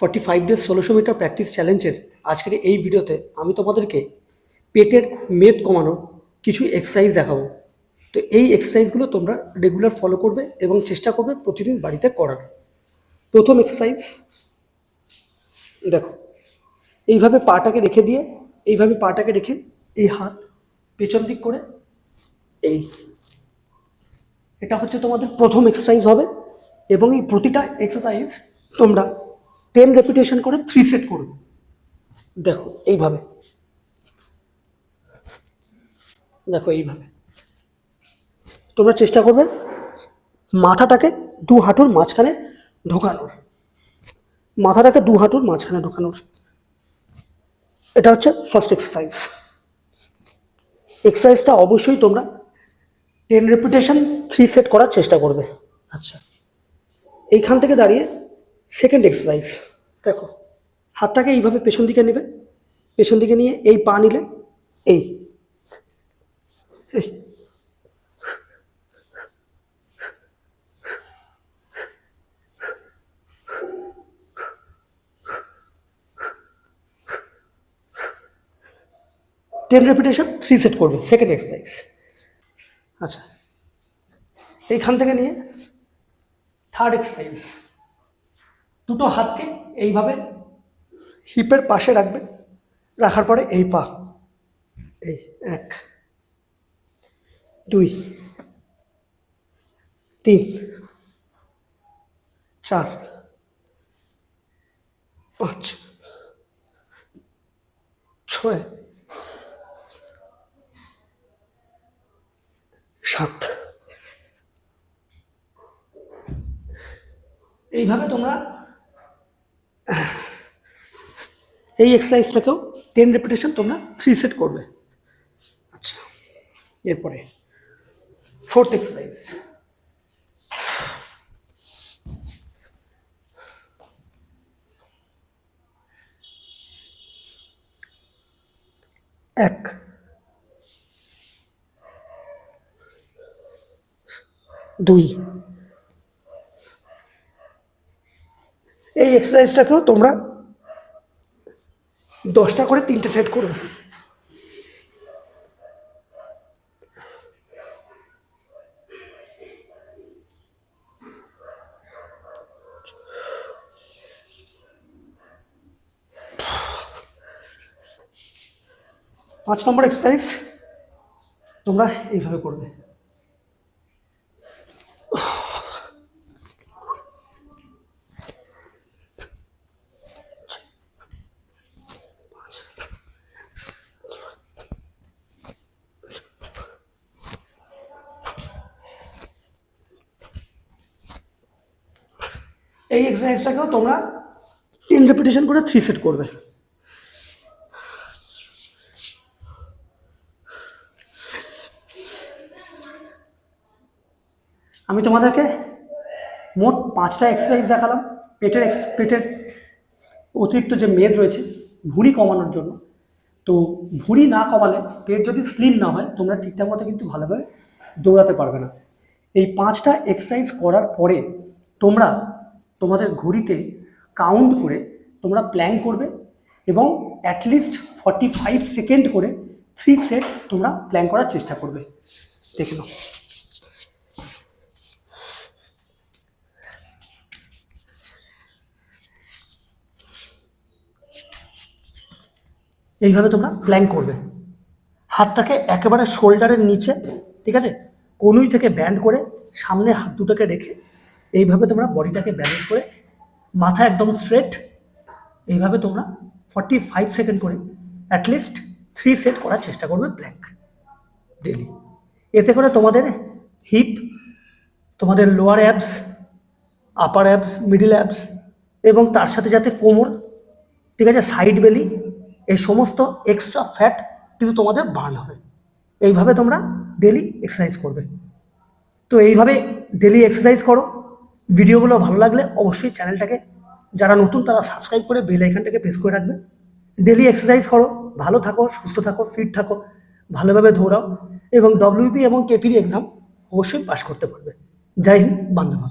Forty five days ষোলোশো metre practice চ্যালেঞ্জের আজকের এই ভিডিওতে আমি তোমাদেরকে পেটের মেদ কমানোর কিছু এক্সারসাইজ দেখাবো। তো এই এক্সারসাইজগুলো তোমরা রেগুলার ফলো করবে এবং চেষ্টা করবে প্রতিদিন বাড়িতে করার। প্রথম এক্সারসাইজ দেখো, এইভাবে পাটাকে রেখে দিয়ে, এইভাবে পাটাকে রেখে এই হাত পেছন দিক করে এই। এটা হচ্ছে তোমাদের প্রথম এক্সারসাইজ হবে এবং এই প্রতিটা এক্সারসাইজ তোমরা টেন রেপিটেশন করে থ্রি সেট করবে দেখো, এইভাবে। দেখো, এইভাবে। তোমরা চেষ্টা করবে মাথাটাকে দু হাঁটুর মাঝখানে ঢোকানোর। মাথাটাকে দু হাঁটুর মাঝখানে ঢোকানোর। এটা হচ্ছে ফার্স্ট এক্সারসাইজ এক্সারসাইজটা অবশ্যই তোমরা টেন রেপুটেশন থ্রি সেট করার চেষ্টা করবে। আচ্ছা। এইখান থেকে দাঁড়িয়ে সেকেন্ড এক্সারসাইজ দেখো, হাতটাকে এইভাবে পেছন দিকে নেবে, পেছন দিকে নিয়ে এই পা নিলে, এই টেন রেপিটেশন থ্রি সেট করবে সেকেন্ড এক্সারসাইজ আচ্ছা এইখান থেকে নিয়ে থার্ড এক্সারসাইজ দুটো হাতকে এইভাবে হিপের পাশে রাখবে রাখার পরে এই পা এই এক দুই তিন চার পাঁচ ছয় সাত। এইভাবে তোমরা এই এক্সারসাইজটাকেও টেন রেপিটেশন তোমরা থ্রি সেট করবে। আচ্ছা এরপরে ফোর্থ এক্সারসাইজ এক। দুই। এই এক্সারসাইজটাকেও তোমরা দশটা করে তিনটে সেট করবে পাঁচ নম্বর এক্সারসাইজ তোমরা এইভাবে করবে। এই এক্সারসাইজটাকেও তোমরা তিন রেপিটেশন করে থ্রি সেট করবে। আমি তোমাদেরকে মোট পাঁচটা এক্সারসাইজ দেখালাম। পেটের ex- পেটের অতিরিক্ত যে মেদ রয়েছে, ভুঁড়ি কমানোর জন্য। তো ভুঁড়ি না কমালে পেট যদি স্লিম না হয়, তোমরা ঠিকঠাক মতো কিন্তু ভালোভাবে দৌড়াতে পারবে না। এই পাঁচটা এক্সারসাইজ করার পরে তোমরা তোমাদের ঘড়িতে কাউন্ট করে তোমরা প্ল্যান করবে এবং at least forty five second করে থ্রি সেট তোমরা প্ল্যান করার চেষ্টা করবে। দেখে নাও। এইভাবে তোমরা প্ল্যান করবে। হাতটাকে একেবারে শোল্ডারের নিচে, ঠিক আছে? কনুই থেকে ব্যান্ড করে সামনে হাত দুটোকে রেখে এইভাবে তোমরা বডিটাকে ব্যালেন্স করে মাথা একদম স্ট্রেট এইভাবে তোমরা ফর্টি ফাইভ সেকেন্ড করে অ্যাটলিস্ট থ্রি সেট করার চেষ্টা করবে ব্ল্যাঙ্ক ডেলি এতে করে তোমাদের হিপ তোমাদের lower abs upper abs middle abs এবং তার সাথে যাতে কোমর, ঠিক আছে সাইড বেলি এই সমস্ত এক্সট্রা ফ্যাট কিন্তু তোমাদের বার্ন হবে। এইভাবে তোমরা ডেলি এক্সারসাইজ করবে। তো এইভাবে ডেলি এক্সারসাইজ করো। ভিডিওগুলো ভালো লাগলে অবশ্যই চ্যানেলটাকে যারা নতুন তারা সাবস্ক্রাইব করে বেল আইকনটাকে প্রেস করে রাখবে। ডেলি এক্সারসাইজ করো, ভালো থাকো, সুস্থ থাকো ফিট থাকো, ভালোভাবে দৌড়াও এবং ডব্লিউপি এবং কেপির এক্সাম অবশ্যই পাশ করতে পারবে। জয় হিন্দ বান্ধব